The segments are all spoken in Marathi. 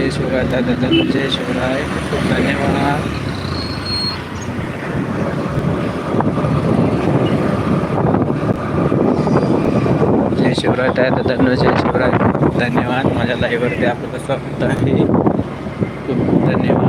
जय शिवराय दादा दादा जय शिवराय. खूप धन्यवाद. जय शिवराय दादा दादा जय शिवराय. धन्यवाद. माझ्या लाईव्हवरती आपलं कसं होतं आहे. खूप खूप धन्यवाद.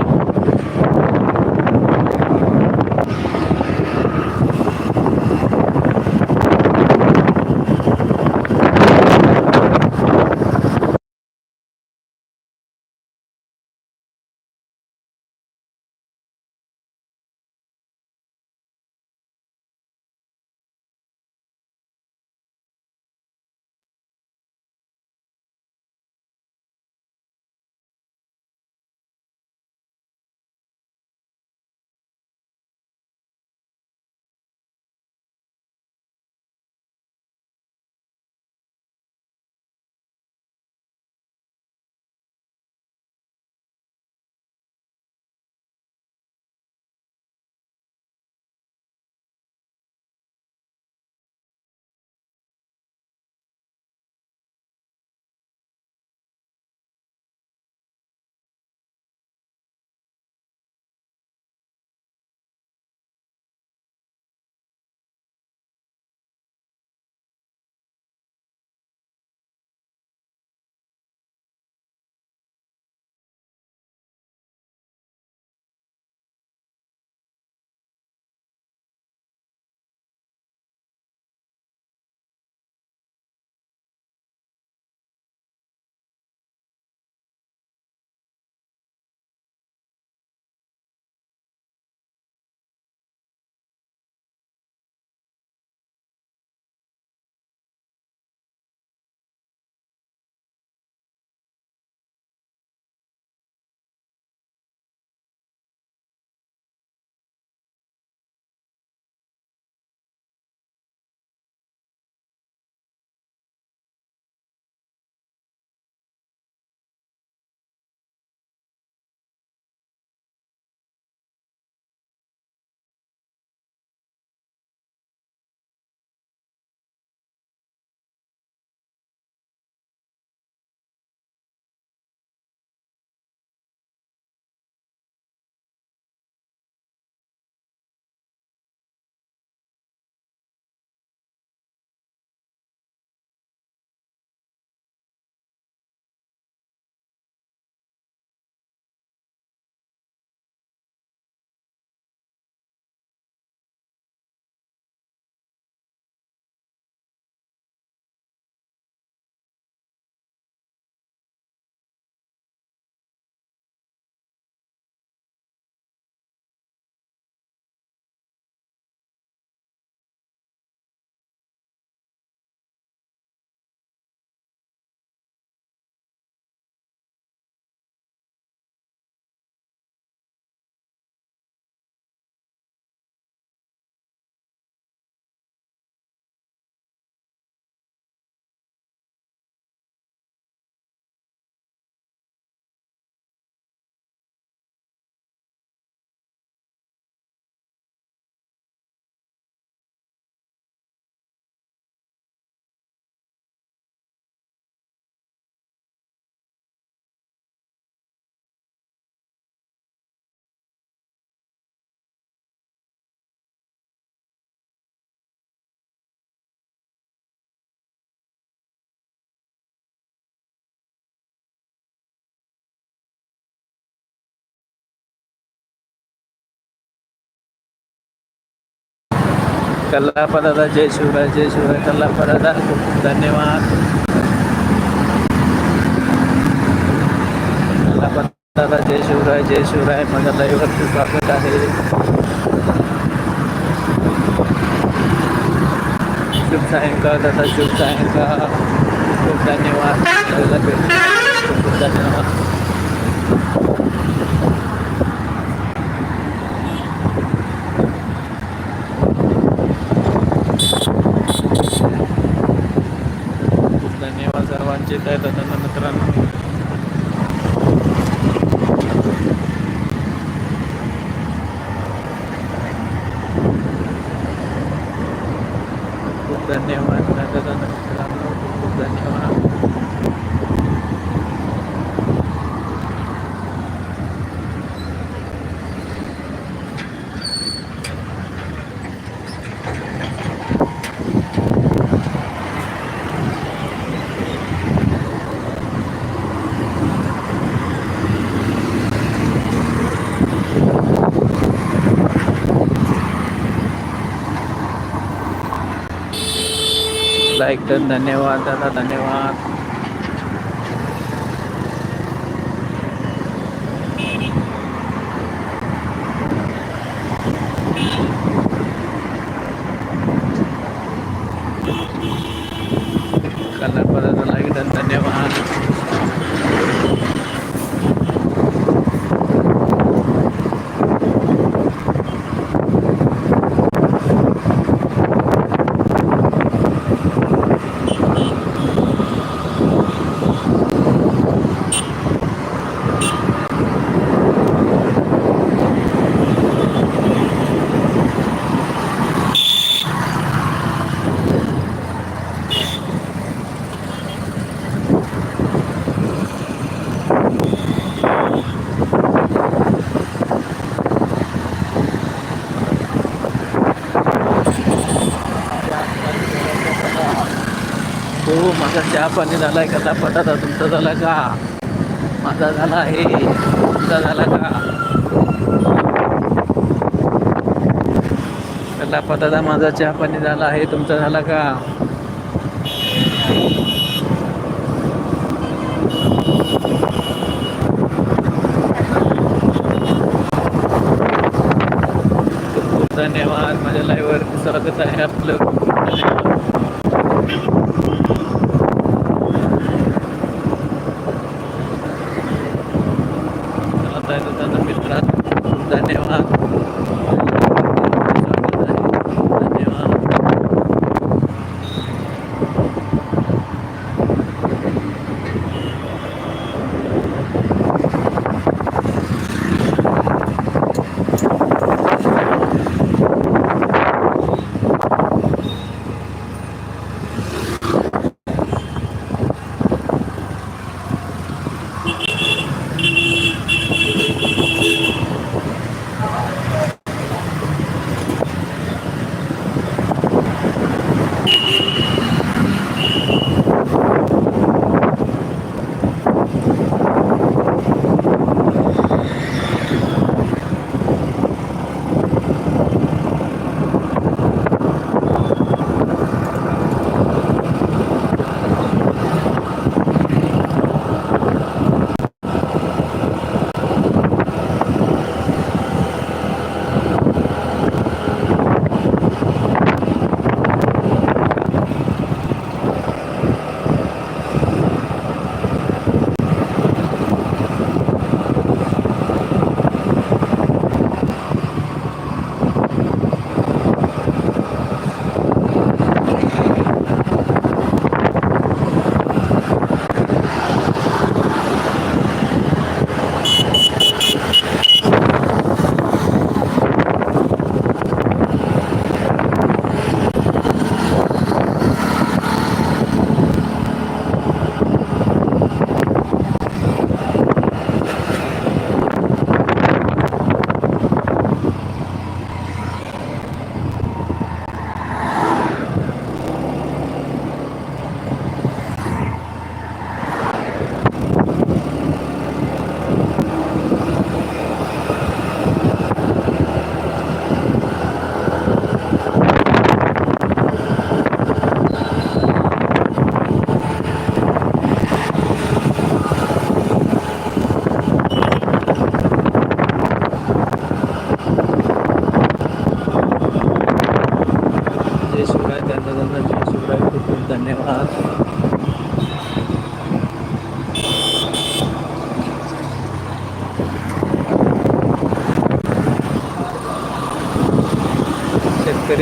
कल्लापदादा जय शिवराय जय शिवराय कल्लापदादा खूप खूप धन्यवाद. कल्लापदादा जय शिवराय जय शिवराय. माझ्या लाईव्हवरती स्वागत आहे. शुभ सायंकाळ दादा शुभ सायंकाळ खूप धन्यवाद खूप खूप धन्यवाद खूप धन्यवाद सर्वांचे काय दादा मित्रांनो खूप धन्यवाद दादा मित्रांनो खूप खूप धन्यवाद ऐकतात धन्यवाद दादा धन्यवाद. माझा चहा पाणी झालाय कसा पटाचा तुमचा झाला का? माझा झाला आहे. तुमचा झाला का? कला पटाचा माझा चहा पाणी झाला आहे. तुमचा झाला का? धन्यवाद. माझ्या लाईव्हवर स्वागत आहे आपलं.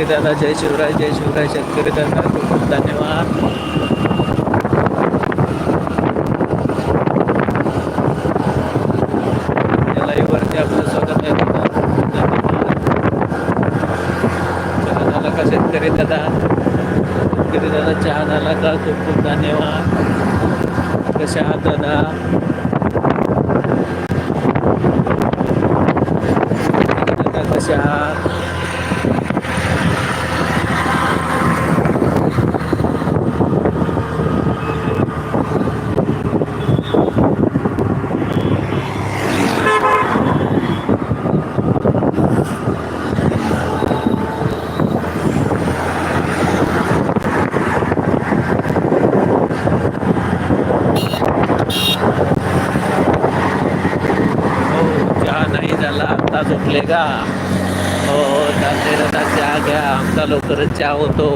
शेतकरी दादा जय शिवराय जय शिवराय शेतकरी दादा खूप खूप धन्यवाद. स्वागत धन्यवाद. झाला का शेतकरी दादा? शेतकरी दादा चहा झाला का? खूप खूप धन्यवाद. कशा आहात दादा? दादा कशा आहात? थकले का हो हो चालते दादा चहा घ्या आमचा लवकरच चहा होतो.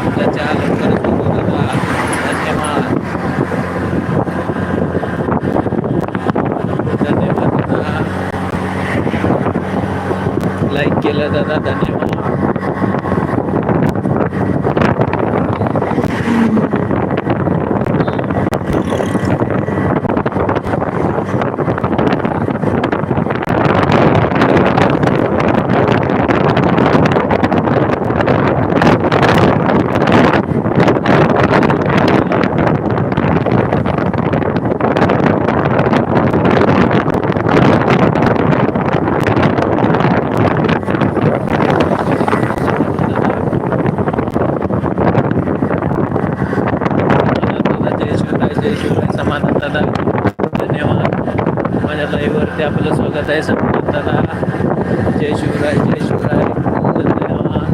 आमचा चहा लवकरच होतो दादा धन्यवाद. धन्यवाद दादा. लाईक केलं दादा. धन्यवाद दादा जय शिवराय जय शिवराय समाधान दादा धन्यवाद माझ्या लाईव्हवरती आपलं स्वागत आहे समाधान दादा जय शिवराय जय शिवराय धन्यवाद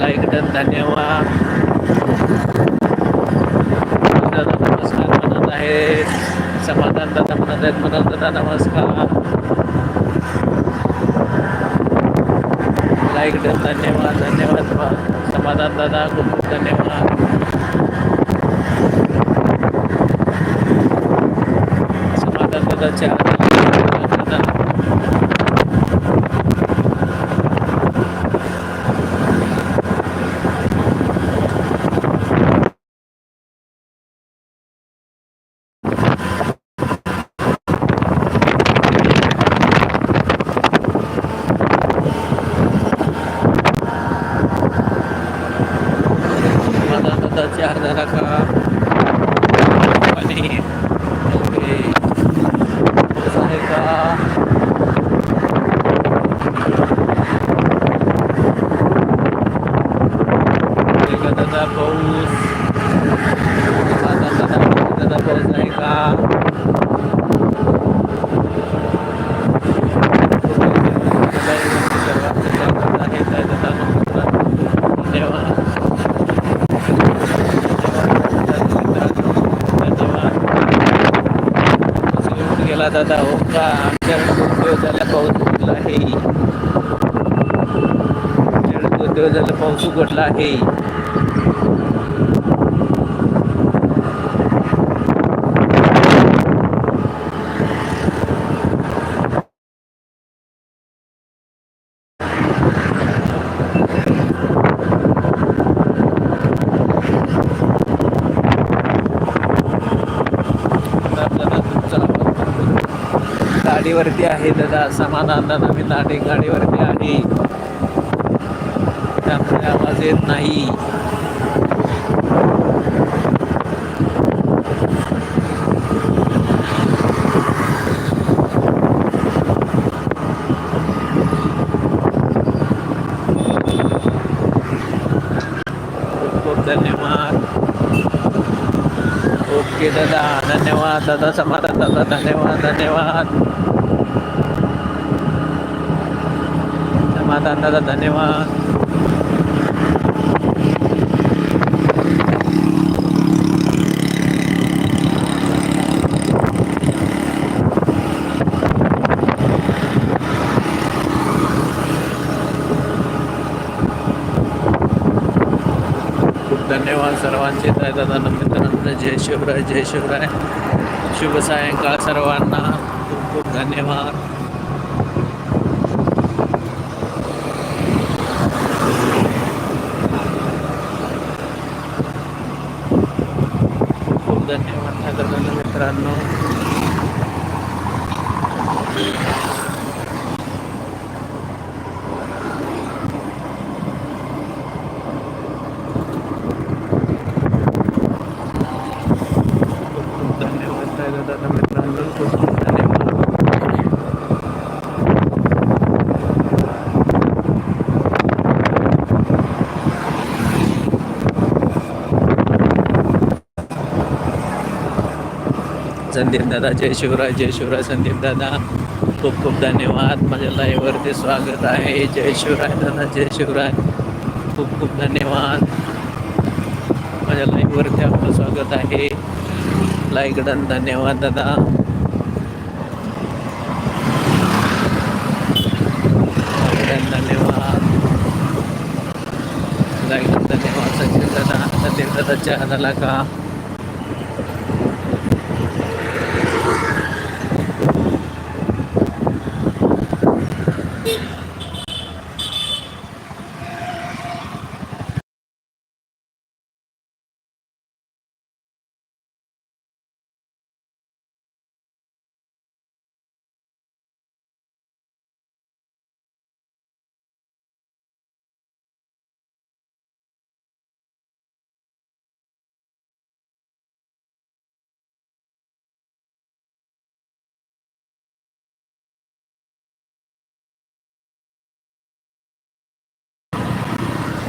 लाईक डन धन्यवाद. दादा नमस्कार म्हणत आहे. समाधान दादा म्हणत आहेत. म्हणत दादा नमस्कार. लाईक धन्यवाद धन्यवाद. समाधान दादा खूप खूप धन्यवाद. समाधान दादा चार uh, गेला दादा हो का आमच्याकडे खूप दिवस झाला पाऊस उघडला आहे आमच्याकडे दोन दिवस झाला पाऊस उघडला आहे आता आपल्याला तुमचा आवाज गाडीवरती आहे दादा समाधान दादा मी दाढी गाडीवरती आहे. त्यामुळे आवाज येत नाही खूप खूप धन्यवाद ओके दादा धन्यवाद दादा समाधान दादा धन्यवाद धन्यवाद समाधान दादा धन्यवाद खूप धन्यवाद सर्वांचे तर दादा मित्रांनो जय शिवराय जय शिवराय. शुभ सायंकाळ सर्वांना. खूप खूप धन्यवाद. खूप खूप धन्यवाद दादा मित्रांनो. संदीप दादा जय शिवराय जय शिवराय संदीप दादा. खूप खूप धन्यवाद. माझ्या लाईव्हवरती स्वागत आहे. जय शिवराय दादा जय शिवराय. खूप खूप धन्यवाद. माझ्या लाईव्हवरती आपलं स्वागत आहे. लाईकडन धन्यवाद दादा. धन्यवाद. लाईकडन धन्यवाद सचिन दादा. संदीप दादा चहा का?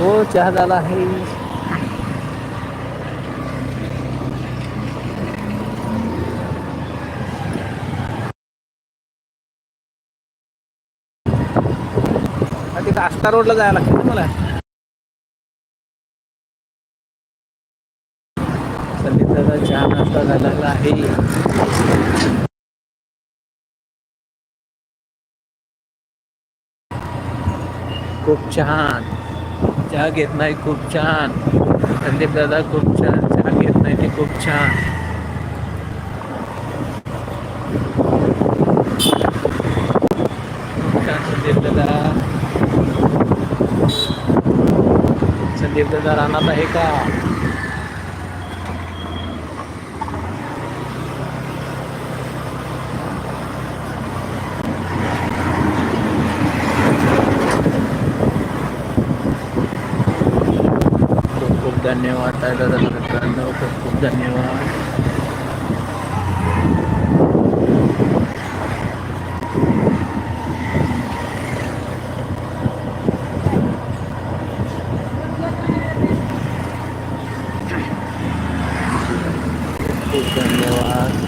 हो चहा झाला आहे. तिथं आस्था रोडला जायला लागतं ना मला. संदीप चहा नाश्ता झालेला आहे. खूप छान. चहा घेत नाही खूप छान. संदीप दादा खूप छान चहा घेत नाही ते खूप छान. खूप छान संदीप दादा संदीप दादा आहे का खूप खूप धन्यवाद. दादा खूप खूप धन्यवाद खूप धन्यवाद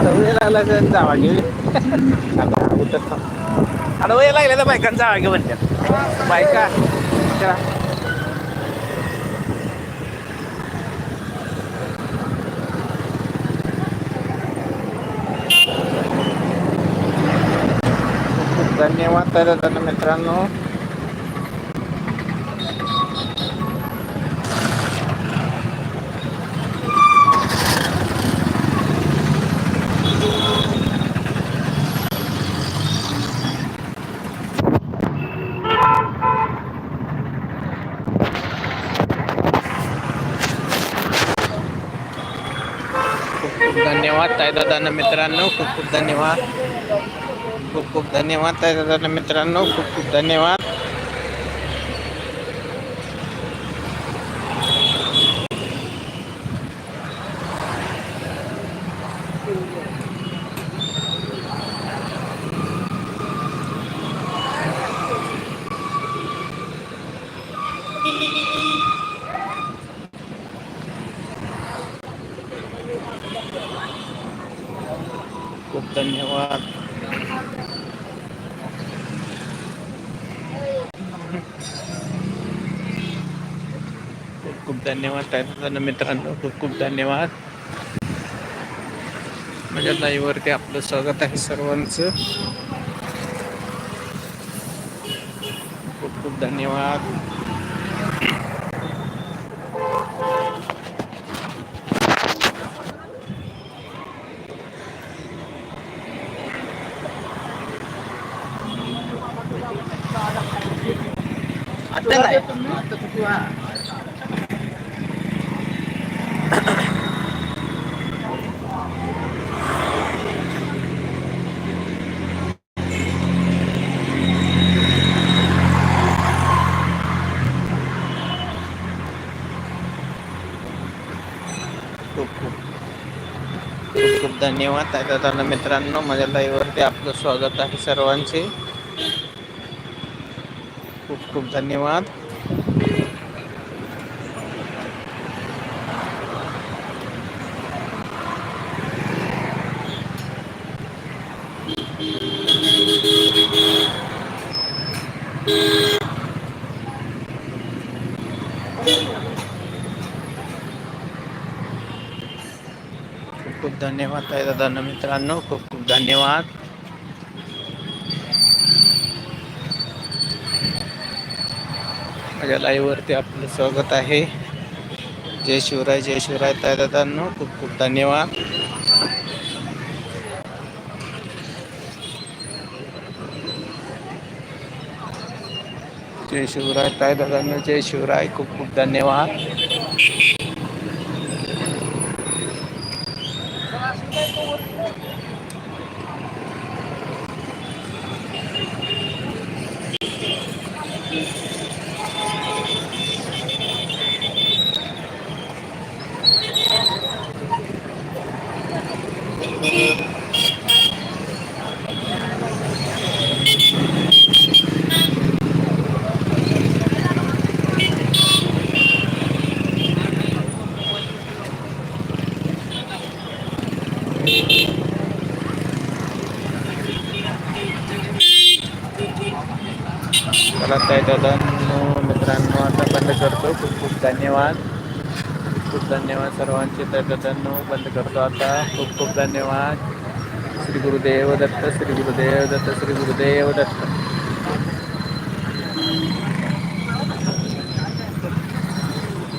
अडवळे लागला का जावा घेऊ अडवळे लागले तर बायकांना जावा घेऊ म्हणतात बायका करा धन्यवाद तर मित्रांनो. खूप धन्यवाद ताई दादा मित्रांनो. खूप खूप धन्यवाद. खूप खूप धन्यवाद ताई दादा मित्रांनो. खूप खूप धन्यवाद खूप धन्यवाद खूप खूप धन्यवाद ताई मित्रांनो खूप खूप धन्यवाद. माझ्या लाईव्हवरती आपलं स्वागत आहे सर्वांचं. खूप खूप धन्यवाद. धन्यवाद दादा मित्रांनो माझ्या लाईव्हवरती आपलं स्वागत आहे सर्वांचे. खूप खूप धन्यवाद धन्यवाद आहे दादा मित्रांनो खूप खूप धन्यवाद. माझ्या लाईववरती आपलं स्वागत आहे. जय शिवराय जय शिवराय ताई दादांनो खूप खूप धन्यवाद. जय शिवराय ताई दादांनो जय शिवराय खूप खूप धन्यवाद. धन्यवाद सर्वांचे बंद करतो आता. खूप खूप धन्यवाद. श्री गुरुदेव दत्त श्री गुरुदेव दत्त श्री गुरुदेव दत्त.